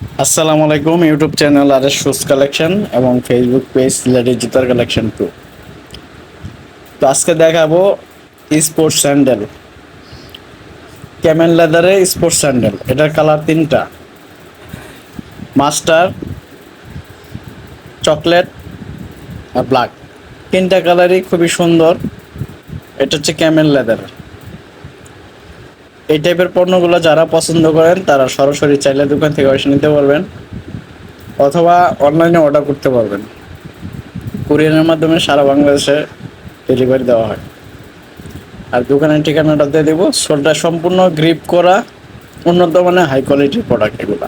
আসসালামু আলাইকুম, YouTube channel R S shoes collection এবং ফেসবুক পেজ লেডিস জুতার কালেকশন টু তো আজকে দেখাবো স্পোর্টস স্যান্ডেল ক্যামেল লেদারে স্পোর্টস স্যান্ডেল এটার কালার তিনটা। মাস্টার চকলেট আর ব্ল্যাক তিনটা কালারই খুবই সুন্দর, এটা হচ্ছে ক্যামেল লেদার এই টাইপের পণ্যগুলো যারা পছন্দ করেন, তারা সরাসরি চাইলে দোকান থেকে এসে নিতে পারবেন অথবা অনলাইনে অর্ডার করতে পারবেন। কুরিয়ারের মাধ্যমে সারা বাংলাদেশে ডেলিভারি দেওয়া হয়। আর দোকানের ঠিকানাটা দিয়ে দেবো। সোলটা সম্পূর্ণ গ্রিপ করা, উন্নত মানের হাই কোয়ালিটির প্রোডাক্ট এগুলো।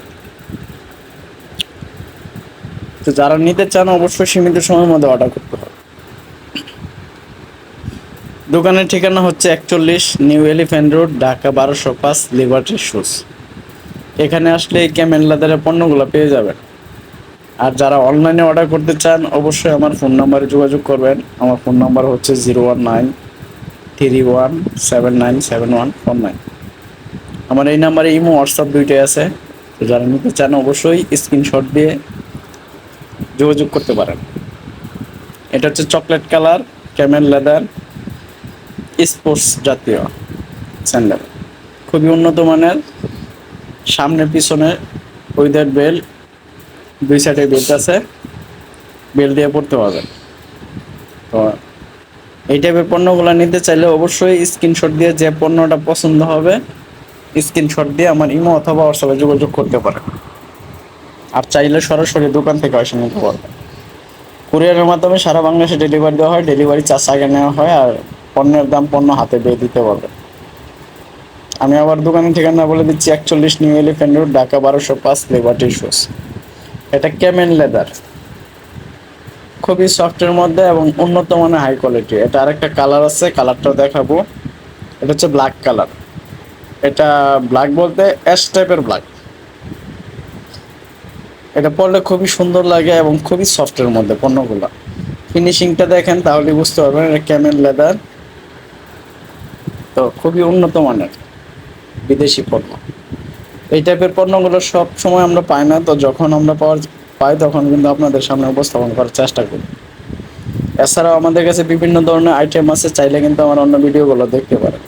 তো যারা নিতে চান, অবশ্যই সীমিত সময়ের মধ্যে অর্ডার করতে হবে। দোকানের ঠিকানা হচ্ছে একচল্লিশ নিউ এলিফ্যান্ট রোড, ঢাকা বারোশো পাঁচ, লিবার্টি শুজ এখানে আসলে এই ক্যামেল লেদারের পণ্যগুলো পেয়ে যাবেন। আর যারা অনলাইনে অর্ডার করতে চান, অবশ্যই আমার ফোন নাম্বারে যোগাযোগ করবেন। আমার ফোন নাম্বার হচ্ছে zero one nine three one seven nine seven one four nine. আমার এই নাম্বারে ইমো, হোয়াটসঅ্যাপ দুইটাই আছে। তো যারা নিতে চান, অবশ্যই স্ক্রিনশট দিয়ে যোগাযোগ করতে পারেন। এটা হচ্ছে chocolate colour, camel leather. Sports জাতীয় স্যান্ডেল। খুবই উন্নত মানের। সামনে, পিছনে উইদার বেল, দুই সাইডে বেল্ট আছে। বেল দিয়ে পড়তে পারবেন তো এই টাইপের পণ্যগুলো নিতে চাইলে অবশ্যই স্ক্রিনশট দিয়ে যে পণ্যটা পছন্দ হবে স্ক্রিনশট দিয়ে আমার ইমো অথবা হোয়াটসঅ্যাপে যোগাযোগ করতে পারেন। আর চাইলে সরাসরি দোকান থেকে এসে নিতে পারবেন। কুরিয়ারের মাধ্যমে সারা বাংলাদেশে ডেলিভারি দেওয়া হয় ডেলিভারি চার্জ আগে নেওয়া হয় আর পণ্যের দাম পণ্য হাতে পেয়ে দিতে পারবে আমি আবার দোকানের ঠিকানা বলে দিচ্ছি একচল্লিশ নিউ এলিফ্যান্ট রোড, ঢাকা বারোশো পাঁচ লিবার্টি শুজ এটা ক্যামেন লেদার। খুবই সফটের মধ্যে এবং উন্নত মানের হাই কোয়ালিটি এটা আরেকটা কালার আছে কালারটা দেখাবো। এটা হচ্ছে ব্ল্যাক কালার এটা ব্ল্যাক বলতে অ্যাশ টাইপের ব্ল্যাক এটা পরলে খুবই সুন্দর লাগে এবং খুবই সফটের মধ্যে পণ্যগুলো। ফিনিশিংটা দেখেন তাহলে বুঝতে পারবেন এটা ক্যামেল লেদার। তো খুবই উন্নত মানের বিদেশি পণ্য। এই টাইপের পণ্যগুলো সব সময় আমরা পাই না, তো যখন আমরা পাওয়ার পাই তখন কিন্তু আপনাদের সামনে উপস্থাপন করার চেষ্টা করি। এছাড়াও আমাদের কাছে বিভিন্ন ধরনের আইটেম আছে, চাইলে কিন্তু আমার অন্য ভিডিওগুলো দেখতে পারেন।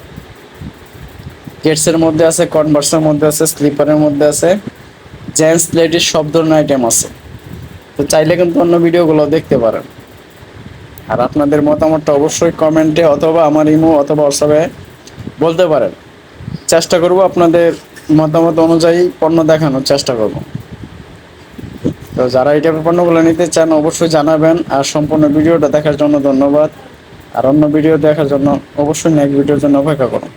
কেটসের মধ্যে আছে কনভার্সের মধ্যে আছে স্লিপারের মধ্যে আছে জেন্টস লেডিস সব ধরনের আইটেম আছে। তো চাইলে কিন্তু অন্য ভিডিওগুলো দেখতে পারেন। আর আপনাদের মতামতটা অবশ্যই কমেন্টে অথবা আমার ইমো অথবা হোয়াটসঅ্যাপে বলতে পারেন। চেষ্টা করব আপনাদের মতামত অনুযায়ী পণ্য দেখানোর চেষ্টা করব। তো যারা এই টাইপের পণ্যগুলো নিতে চান, অবশ্যই জানাবেন। আর সম্পূর্ণ ভিডিওটা দেখার জন্য ধন্যবাদ। আর অন্য ভিডিও দেখার জন্য অবশ্যই নেক্সট ভিডিওর জন্য অপেক্ষা করুন।